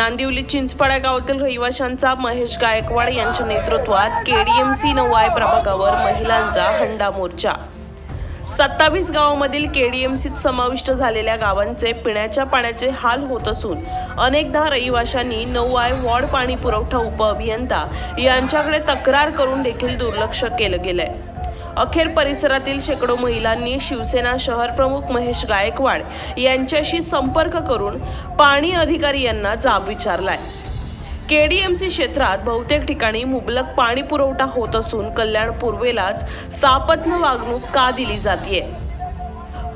नांदिवली चिंचपाडा गावातील रहिवाशांचा महेश गायकवाड यांच्या नेतृत्वात केडीएमसी नवाय प्रभागावर महिलांचा हंडा मोर्चा. सत्तावीस गावामधील केडीएमसीत समाविष्ट झालेल्या गावांचे पिण्याच्या पाण्याचे हाल होत असून अनेकदा रहिवाशांनी नऊआय वॉर्ड पाणी पुरवठा उपअभियंता यांच्याकडे तक्रार करून देखील दुर्लक्ष केलं गेलंय. अखेर परिसरातील शेकडो महिलांनी शिवसेना शहर प्रमुख महेश गायकवाड यांच्याशी संपर्क करून पाणी अधिकारी यांना जाब विचारलाय. केडीएमसी क्षेत्रात बहुतेक ठिकाणी मुबलक पाणी पुरवठा होत असून कल्याण पूर्वेलाच सापत्न वागणूक का दिली जाते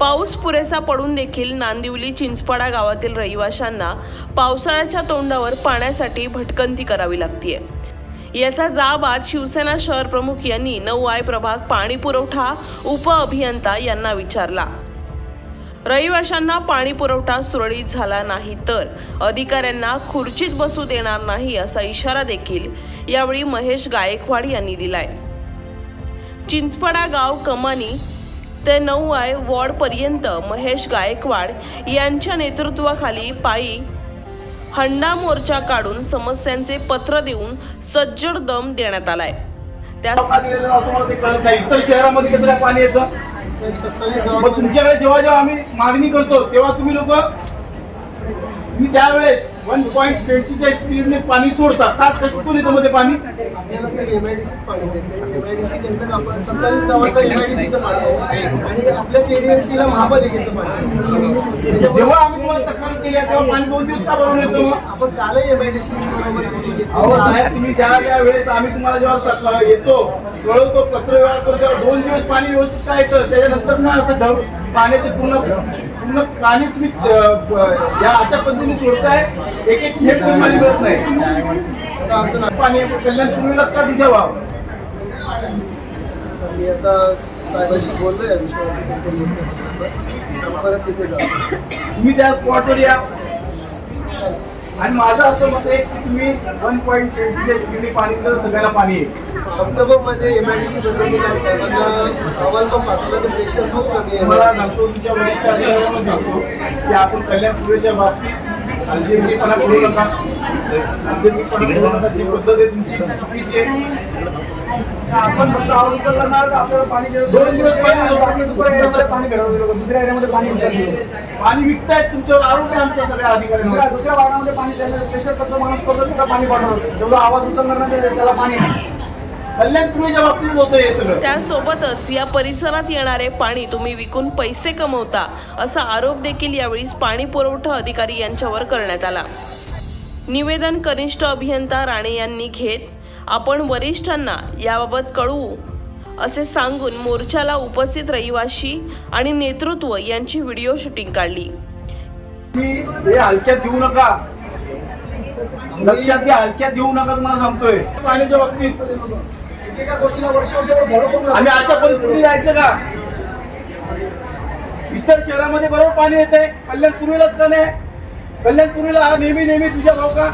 पाऊस पुरेसा पडून देखील नांदिवली चिंचपाडा गावातील रहिवाशांना पावसाळ्याच्या तोंडावर पाण्यासाठी भटकंती करावी लागतीये. याचा जाब आज शिवसेना शहर प्रमुख यांनी नऊ आय प्रभाग पाणी पुरवठा उपअभियंता यांना विचारला. रहिवाशांना पाणी पुरवठा सुरळीत झाला नाही तर अधिकाऱ्यांना खुर्चीत बसू देणार नाही असा इशारा देखील यावेळी महेश गायकवाड यांनी दिलाय. चिंचपडा गाव कमानी ते नऊ आय वॉर्डपर्यंत महेश गायकवाड यांच्या नेतृत्वाखाली पायी हंडा मोर्चा काढून समस्यांचे पत्र देऊन सज्जड दम देण्यात आलाय. त्या शहरामध्ये कसं पाणी येतं? तुमच्याकडे जेव्हा जेव्हा आम्ही मागणी करतो तेव्हा तुम्ही लोक मी त्यावेळेस वन पॉईंट ट्वेंटीच्या स्पीडने पाणी सोडता तास का कुठून येतं मध्ये पाणी? आपल्याला तर एमआयडीसी पाणी देते. एमआयडीसी नंतर आपण सत्तावीस गावांना एमआयडीसीचं पाणी आहे. आणि आपल्या केडीएमसीला महापालिकेचं पाणी आहे. जेव्हा आम्ही तुम्हाला तक्रार केली तेव्हा पाणी दोन दिवस का बनवून येतो आपण कालही एमआयडीसी बरोबर. अहो साहेब तुम्ही ज्या ज्या वेळेस आम्ही तुम्हाला जेव्हा येतो कळवतो पत्र व्यवहार करतो दोन दिवस पाणी व्यवस्थित काय येतं? त्याच्यानंतर ना असं पाण्याचे पूर्ण पूर्ण पाणी तुम्ही या अशा पद्धतीने सोडताय? एक एक पण पाणी मिळत नाही. आमचं पाणी कल्याण पूर्वीलाच का तिथे व्हावं मी आता साहेबांशी या विषयावर. परत तिथे तुम्ही त्या स्पॉटवर या. आणि माझं असं मत आहे की तुम्ही वन पॉईंट ट्वेंटीच्या स्पीडने पाणी दिलं तर सगळ्याला पाणी आहे आमचं पण म्हणजे एमआयडीसी बद्दल मी आज साहेबांना अहवाल पण पाठवला तर प्रेशर खूप कमी तुम्हाला आहे. सांगतो तुमच्या वरिष्ठ अधिकाऱ्यांना सांगतो की आपण कल्याण पूर्वेच्या बाबतीत अलजेरीपणा करू नका अलजेरीपणा पद्धत आहे तुमची चुकीची आहे आपण फक्त आवाज उचलला ना आपल्याला पाणी दोन दिवस पाणी बाकी दुसऱ्या एरियामध्ये पाणी भेटवतो लोक दुसऱ्या एरियामध्ये पाणी भेटवतो पाणी विकतायत तुमच्यावर आरोप आहे आमच्या सगळ्या दुसऱ्या दुसऱ्या वार्डामध्ये पाणी त्यांना प्रेशर कसं माणूस करतो त्याला पाणी पाठवतो जेवढा आवाज उचलणार नाही त्याला पाणी बाबतीत होतं हे सगळं. त्यासोबतच या परिसरात येणारे पाणी तुम्ही विकून पैसे कमवता असा आरोप देखील यावेळी पाणी पुरवठा अधिकारी यांच्यावर करण्यात आला. निवेदन कनिष्ठ अभियंता राणे यांनी घेत आपण वरिष्ठांना याबाबत कळवू असे सांगून मोर्चाला उपस्थित रहिवाशी आणि नेतृत्व यांची व्हिडिओ शूटिंग काढली. हे हलक्यात घेऊ नका. लक्षात घ्या हलक्यात घेऊ नका तुम्हाला सांगतोय. पाण्याच्या बाबतीत. आम्ही अशा परिस्थितीत जायचं का? इतर शहरामध्ये बरोबर पाणी येते कल्याण पूर्वीलाच का नाही? कल्याण पूर्वीला हा नेहमी नेहमी तुझ्या भाऊ का?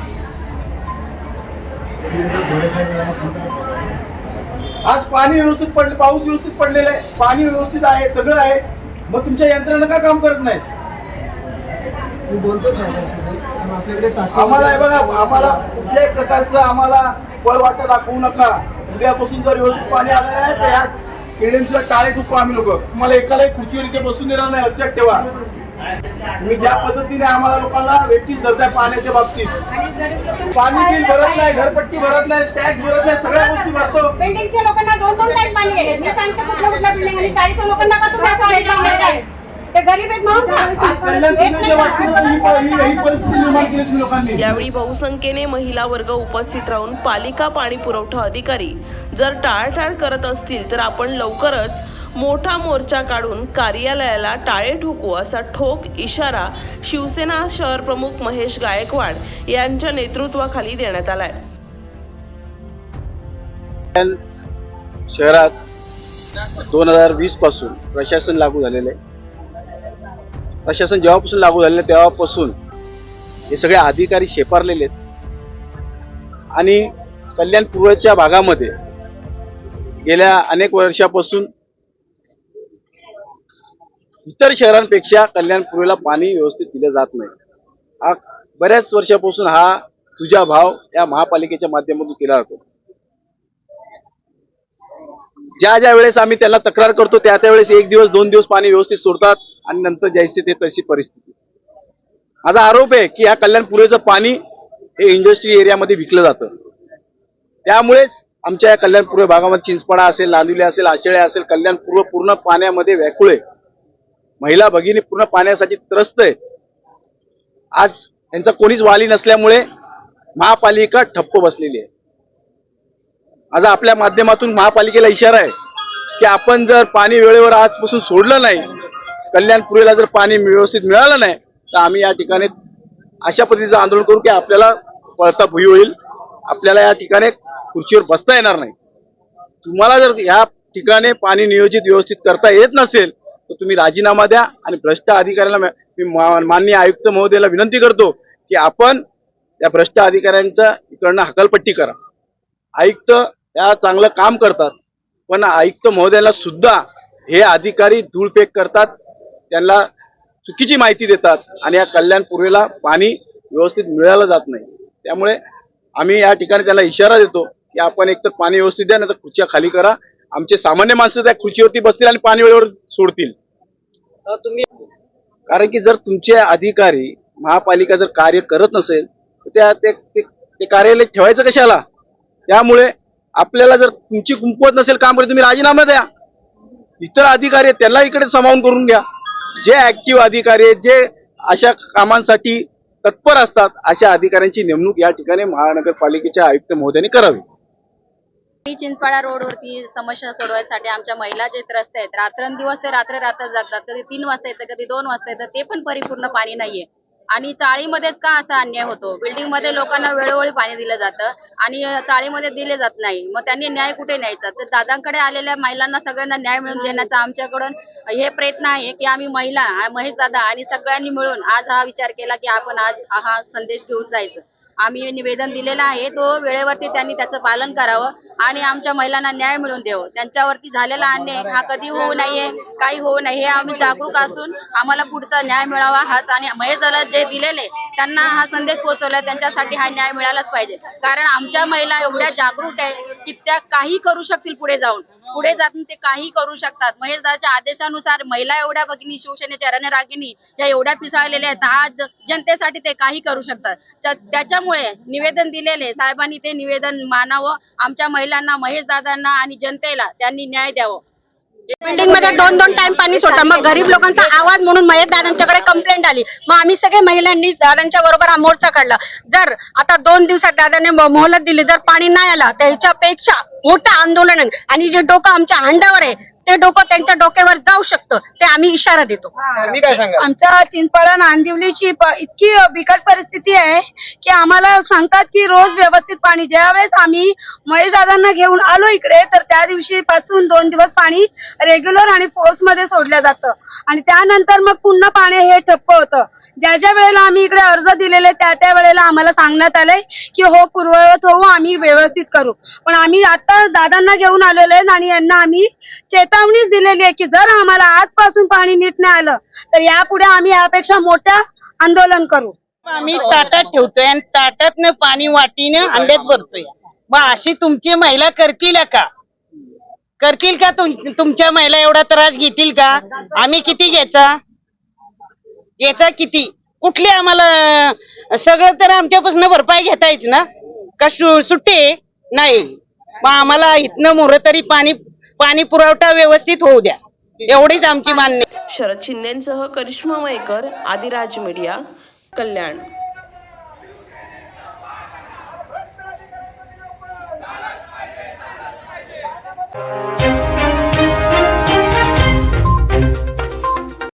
आज पाणी व्यवस्थित पडले पाऊस व्यवस्थित पडलेला आहे. पाणी व्यवस्थित आहे सगळं आहे. मग तुमच्या यंत्रणा का काम करत नाही? आम्हाला हे बघा आम्हाला कुठल्याही प्रकारचं आम्हाला पळवाटा दाखवू नका. उद्यापासून जर व्यवस्थित पाणी आलं नाही तर या केडीएमसीला टाळे ठोकू आम्ही लोक. तुम्हाला एकालाही खुर्चीवर इथे बसून देणार नाही लक्षात ठेवा. मी ज्या पद्धतीने आम्हाला लोकांना वेटीस धरताय पाण्याच्या बाबतीत पाणी बिल भरत नाही घरपट्टी भरत नाही टॅक्स भरत नाही सगळ्या गोष्टी भरतो. बिल्डिंगच्या लोकांना दोन दोन टाईम पाणी आहे. मी सांगतो कुठल्या कुठल्या बिल्डिंग आणि चाळीस लोकांना का तुम्ही ते गरीब आहेत म्हणून यावेळी बहुसंख्येने महिला वर्ग उपस्थित राहून पालिका पाणी पुरवठा अधिकारी जर टाळटाळ करत असतील तर आपण लवकरच मोठा मोर्चा काढून कार्यालयाला टाळे ठोकू असा ठोक इशारा शिवसेना शहर प्रमुख महेश गायकवाड यांच्या नेतृत्वाखाली देण्यात आलाय. शहरात दोन हजार वीसपासून प्रशासन लागू झालेलं आहे. प्रशासन जेव्हापासून लागू झालेलं तेव्हापासून हे सगळे अधिकारी शेपारलेले आहेत. आणि कल्याण पूर्वच्या भागामध्ये गेल्या अनेक वर्षापासून इतर शहरांपेक्षा कल्याण पूर्वेला पाणी व्यवस्थित दिलं जात नाही. हा बऱ्याच वर्षापासून हा तुझा भाव या महापालिकेच्या माध्यमातून केला जातो. ज्या ज्या वेळेस आम्ही त्याला तक्रार करतो त्या त्या वेळेस एक दिवस दोन दिवस पाणी व्यवस्थित सोडतात आणि नंतर जैसे ते तशी परिस्थिती. माझा आरोप आहे की या कल्याणपुरेचं पाणी हे इंडस्ट्री एरियामध्ये विकलं जातं. त्यामुळेच आमच्या या कल्याणपूर्व भागामध्ये चिंचपाडा असेल नांदिवली असेल आशेळे असेल कल्याणपूर्व पूर्ण पाण्यामध्ये व्याकुळ आहे. महिला भगिनी पूर्ण पाण्यासाठी त्रस्त आहे. आज यांचा कोणीच वाली नसल्यामुळे महापालिका ठप्प बसलेली आहे. आज आपल्या माध्यमातून महापालिकेला इशारा आहे की आपण जर पाणी वेळेवर आजपासून सोडलं नाही कल्याणपुरीला जर पाणी व्यवस्थित मिळालं नाही तर आम्ही या ठिकाणी अशा पद्धतीचं आंदोलन करू की आपल्याला पळता भुई होईल. आपल्याला या ठिकाणी खुर्चीवर बसता येणार नाही. तुम्हाला जर या ठिकाणी पाणी नियोजित व्यवस्थित करता येत नसेल तर तुम्ही राजीनामा द्या आणि भ्रष्ट अधिकाऱ्याला मी माननीय आयुक्त महोदयाला विनंती करतो की आपण या भ्रष्ट अधिकाऱ्यांचा इकडनं हकालपट्टी करा. आयुक्त या चांगलं काम करतात. पण आयुक्त महोदयाला सुद्धा हे अधिकारी धूळफेक करतात त्यांना चुकीची माहिती देतात आणि या कल्याण पूर्वेला पाणी व्यवस्थित मिळालं जात नाही. त्यामुळे आम्ही या ठिकाणी त्याला इशारा देतो की आपण एकतर पाणी व्यवस्थित द्या नाही तर खुर्च्या खाली करा. आमचे सामान्य माणसं त्या खुर्चीवरती बसतील आणि पाणी वेळेवर सोडतील. कारण की जर तुमचे अधिकारी महापालिका जर कार्य करत नसेल तर त्या ते, ते, ते कार्यालय ठेवायचं कशाला? त्यामुळे आपल्याला जर तुमची कुंपवत नसेल काम करत तुम्ही राजीनामा द्या. इतर अधिकारी आहेत, त्यांना इकडे समावून करून घ्या. जे ऍक्टिव्ह अधिकारी आहेत जे अशा कामांसाठी तत्पर असतात अशा अधिकाऱ्यांची नेमणूक या ठिकाणी महानगरपालिकेच्या आयुक्त महोदयांनी करावी. मी चिंचपाडा रोडवरती समस्या सोडवायसाठी आमच्या महिला जे त्रस्त आहेत रात्रंदिवस ते रात्र रात्र जगतात. कधी तीन वाजता येतं कधी दोन वाजता येतं ते पण परिपूर्ण पाणी नाहीये. आणि चाळीमध्येच का असा अन्याय होतो? बिल्डिंगमध्ये लोकांना वेळोवेळी पाणी दिलं जातं आणि चाळीमध्ये दिले जात नाही. मग त्यांनी न्याय कुठे न्यायचा? तर दादांकडे आलेल्या महिलांना सगळ्यांना न्याय मिळवून देण्याचा आमच्याकडून हे प्रयत्न आहे की आम्ही महिला महेश दादा आणि सगळ्यांनी मिळून आज हा विचार केला की आपण आज हा संदेश घेऊन जायचं. आम्ही निवेदन दिलेलं आहे तो वेळेवरती त्यांनी त्याचं पालन करावं. आणि आमच्या महिलांना न्याय मिळवून द्यावं त्यांच्यावरती झालेला अन्याय हा कधी होऊ नये काही होऊ नये हे आम्ही जागरूक असून आम्हाला पुढचा न्याय मिळावा हाच आणि दादा जे दिलेले त्यांना हा संदेश पोहोचवला त्यांच्यासाठी हा न्याय मिळालाच पाहिजे. कारण आमच्या महिला एवढ्या जागरूक आहे की त्या काही करू शकतील पुढे जाऊन. पुढे जाऊन ते काही करू शकतात. महेश दादाच्या आदेशानुसार महिला एवढ्या भगिनी शिवसेनेच्या रणरागिनी या एवढ्या पिसाळलेल्या आहेत. आज जनतेसाठी ते काही करू शकतात. त्या- त्याच्यामुळे निवेदन दिलेले साहेबांनी ते निवेदन मानावं. आमच्या महिलांना महेश दादांना आणि जनतेला त्यांनी न्याय द्यावं. बिल्डिंगमध्ये दोन दोन टाइम पाणी सोडतात मग गरीब लोकांचा आवाज म्हणून महेश दादांच्याकडे कंप्लेंट आली. मग आम्ही सगळे महिलांनी दादांच्या बरोबर हा मोर्चा काढला. जर आता दोन दिवसात दादाने मोहलत दिली जर पाणी नाही आला त्याच्यापेक्षा मोठं आंदोलन आणि जे डोकं आमच्या हांडावर आहे ते डोकं त्यांच्या डोक्यावर जाऊ शकतं ते आम्ही इशारा देतो. आमच्या चिंचपाडा नांदिवलीची प- इतकी बिकट परिस्थिती आहे की आम्हाला सांगतात की रोज व्यवस्थित पाणी ज्यावेळेस आम्ही महेश दादांना घेऊन आलो इकडे तर त्या दिवशी पासून दोन दिवस पाणी रेग्युलर आणि फोर्समध्ये सोडलं जातं. आणि त्यानंतर मग पुन्हा पाणी हे ठप्प होतं. ज्या ज्या वेळेला आम्ही इकडे अर्ज दिलेले त्या त्या वेळेला आम्हाला सांगण्यात आलंय की हो पूर्ववत होऊ आम्ही व्यवस्थित करू. पण आम्ही आता दादांना घेऊन आलेलो आहे आणि यांना आम्ही चेतावणीच दिलेली आहे की जर आम्हाला आजपासून पाणी नीट नाही आलं तर यापुढे आम्ही यापेक्षा मोठं आंदोलन करू. आम्ही ताटात ठेवतोय आणि ताटातनं पाणी वाटीनं अंड्यात भरतोय. मग अशी तुमची महिला करतील का? करतील का तुमच्या महिला एवढा त्रास घेतील का? आम्ही किती घ्यायचा याचा किती? कुठली आम्हाला सगळं तर आमच्यापासून भरपाई घेता येच ना? का सु- सुट्टे नाही. मग आम्हाला इथनं मोर तरी पाणी पाणी पुरवठा व्यवस्थित होऊ द्या. एवढीच आमची मान्य शरद शिंदेसह करिश्मा मयकर आदिराज मीडिया कल्याण.